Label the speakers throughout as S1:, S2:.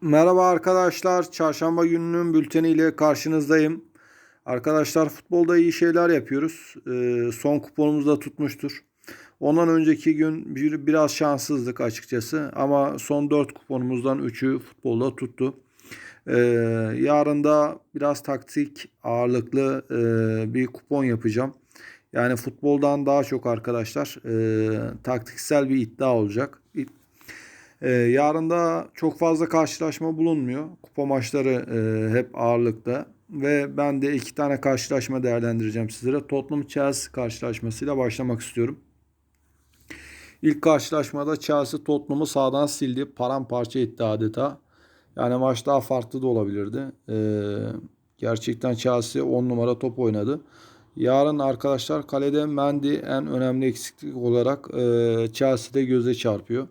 S1: Merhaba arkadaşlar. Çarşamba gününün bülteniyle karşınızdayım. Arkadaşlar futbolda iyi şeyler yapıyoruz. Ee, son kuponumuz da tutmuştur. Ondan önceki gün bir, biraz şanssızlık açıkçası. Ama son 4 kuponumuzdan 3'ü futbolda tuttu. Ee, yarın da biraz taktik ağırlıklı e, bir kupon yapacağım. Yani futboldan daha çok arkadaşlar e, taktiksel bir iddia olacak. Ee, yarın da çok fazla karşılaşma bulunmuyor. Kupa maçları e, hep ağırlıkta. Ve ben de iki tane karşılaşma değerlendireceğim sizlere. Tottenham Chelsea karşılaşmasıyla başlamak istiyorum. İlk karşılaşmada Chelsea Tottenham'ı sağdan sildi. Paramparça etti adeta. Yani maç daha farklı da olabilirdi. Ee, gerçekten Chelsea 10 numara top oynadı. Yarın arkadaşlar kalede Mendy en önemli eksiklik olarak e, Chelsea'de göze çarpıyor.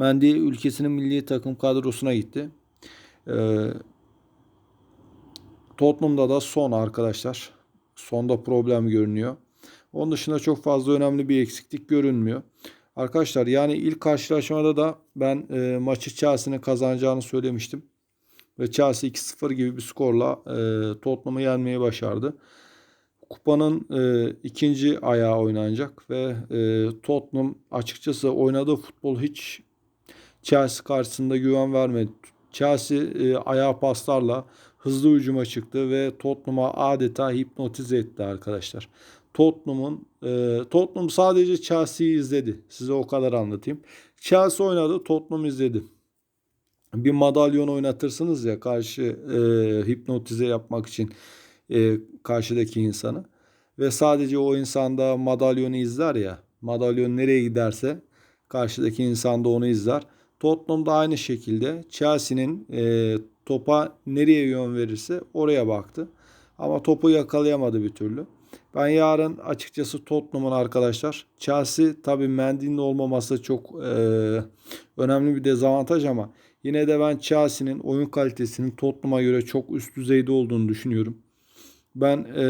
S1: Mendy ülkesinin milli takım kadrosuna gitti. Ee, Tottenham'da da son arkadaşlar. Sonda problem görünüyor. Onun dışında çok fazla önemli bir eksiklik görünmüyor. Arkadaşlar yani ilk karşılaşmada da ben e, maçı Chelsea'nin kazanacağını söylemiştim. Ve Chelsea 2-0 gibi bir skorla e, Tottenham'ı yenmeyi başardı. Kupanın e, ikinci ayağı oynanacak ve e, Tottenham açıkçası oynadığı futbol hiç Chelsea karşısında güven vermedi. Chelsea e, ayağı paslarla hızlı hücuma çıktı ve Tottenham'a adeta hipnotize etti arkadaşlar. Tottenham'ın e, Tottenham sadece Chelsea'yi izledi. Size o kadar anlatayım. Chelsea oynadı, Tottenham izledi. Bir madalyon oynatırsınız ya karşı e, hipnotize yapmak için e, karşıdaki insanı ve sadece o insanda madalyonu izler ya madalyon nereye giderse karşıdaki insan da onu izler. Tottenham da aynı şekilde Chelsea'nin e, topa nereye yön verirse oraya baktı. Ama topu yakalayamadı bir türlü. Ben yarın açıkçası Tottenham'ın arkadaşlar Chelsea tabii Mendy'nin olmaması çok e, önemli bir dezavantaj ama yine de ben Chelsea'nin oyun kalitesinin Tottenham'a göre çok üst düzeyde olduğunu düşünüyorum. Ben e,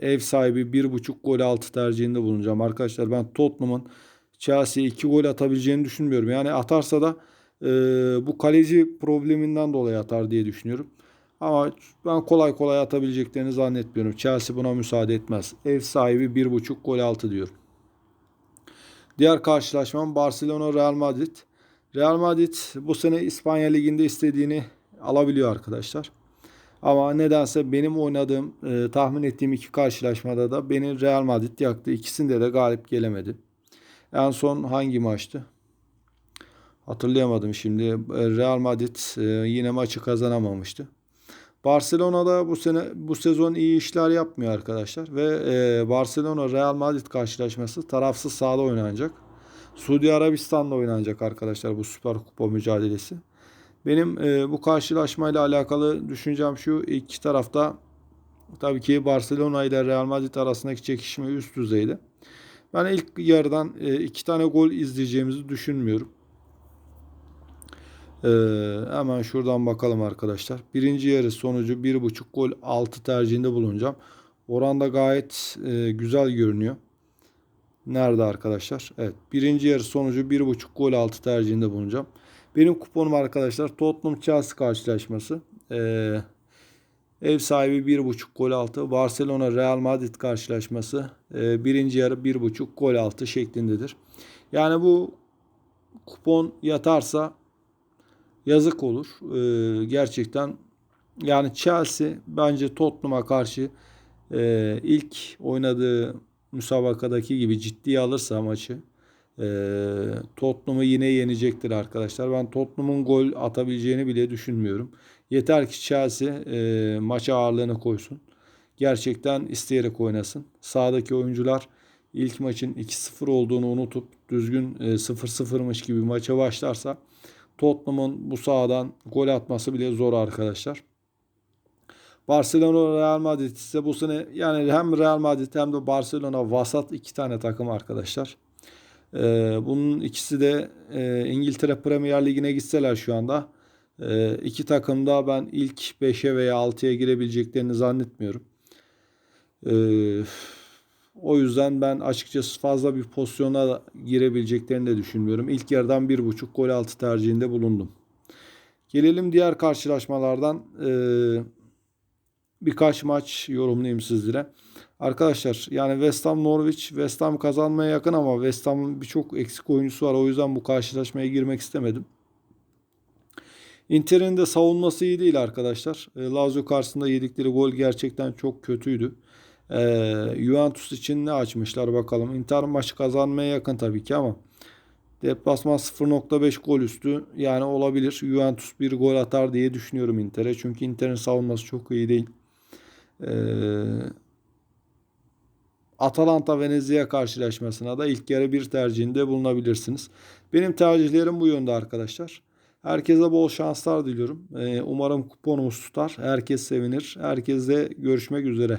S1: ev sahibi 1.5 gol altı tercihinde bulunacağım. Arkadaşlar ben Tottenham'ın Chelsea'ye 2 gol atabileceğini düşünmüyorum. Yani atarsa da e, bu kaleci probleminden dolayı atar diye düşünüyorum. Ama ben kolay kolay atabileceklerini zannetmiyorum. Chelsea buna müsaade etmez. Ev sahibi 1.5 gol altı diyorum. Diğer karşılaşmam Barcelona Real Madrid. Real Madrid bu sene İspanya Ligi'nde istediğini alabiliyor arkadaşlar. Ama nedense benim oynadığım, e, tahmin ettiğim iki karşılaşmada da beni Real Madrid yaktı. İkisinde de galip gelemedi. En son hangi maçtı? Hatırlayamadım şimdi. E, Real Madrid e, yine maçı kazanamamıştı. Barcelona'da bu sene bu sezon iyi işler yapmıyor arkadaşlar ve e, Barcelona Real Madrid karşılaşması tarafsız sahada oynanacak. Suudi Arabistan'da oynanacak arkadaşlar bu Süper Kupa mücadelesi. Benim bu karşılaşmayla alakalı düşüncem şu iki tarafta tabii ki Barcelona ile Real Madrid arasındaki çekişme üst düzeyde. Ben ilk yarıdan iki tane gol izleyeceğimizi düşünmüyorum. Ee, hemen şuradan bakalım arkadaşlar. Birinci yarı sonucu 1.5 gol 6 tercihinde bulunacağım. Oran da gayet e, güzel görünüyor. Nerede arkadaşlar? Evet. Birinci yarı sonucu 1.5 gol 6 tercihinde bulunacağım. Benim kuponum arkadaşlar Tottenham Chelsea karşılaşması. Ee, ev sahibi 1.5 gol 6. Barcelona Real Madrid karşılaşması. E, birinci yarı 1.5 gol 6 şeklindedir. Yani bu kupon yatarsa yazık olur. Ee, gerçekten yani Chelsea bence Tottenham'a karşı e, ilk oynadığı müsabakadaki gibi ciddiye alırsa maçı e, Tottenham'ı yine yenecektir arkadaşlar. Ben Tottenham'ın gol atabileceğini bile düşünmüyorum. Yeter ki Chelsea e, maça ağırlığını koysun. Gerçekten isteyerek oynasın. Sağdaki oyuncular ilk maçın 2-0 olduğunu unutup düzgün e, 0-0'mış gibi maça başlarsa Tottenham'ın bu sahadan gol atması bile zor arkadaşlar. Barcelona Real Madrid ise bu sene yani hem Real Madrid hem de Barcelona vasat iki tane takım arkadaşlar. Ee, bunun ikisi de e, İngiltere Premier Ligi'ne gitseler şu anda e, iki takım da ben ilk 5'e veya 6'ya girebileceklerini zannetmiyorum. Eee o yüzden ben açıkçası fazla bir pozisyona girebileceklerini de düşünmüyorum. İlk yarıdan 1.5 gol altı tercihinde bulundum. Gelelim diğer karşılaşmalardan eee, birkaç maç yorumlayayım sizlere. Arkadaşlar yani West Ham Norwich West Ham kazanmaya yakın ama West Ham'ın birçok eksik oyuncusu var. O yüzden bu karşılaşmaya girmek istemedim. Inter'in de savunması iyi değil arkadaşlar. E, Lazio karşısında yedikleri gol gerçekten çok kötüydü. E, Juventus için ne açmışlar bakalım. Inter maçı kazanmaya yakın tabii ki ama deplasman 0.5 gol üstü yani olabilir. Juventus bir gol atar diye düşünüyorum Inter'e. Çünkü Inter'in savunması çok iyi değil. E, Atalanta Venezia karşılaşmasına da ilk yarı bir tercihinde bulunabilirsiniz. Benim tercihlerim bu yönde arkadaşlar. Herkese bol şanslar diliyorum. Ee, umarım kuponumuz tutar. Herkes sevinir. Herkese görüşmek üzere.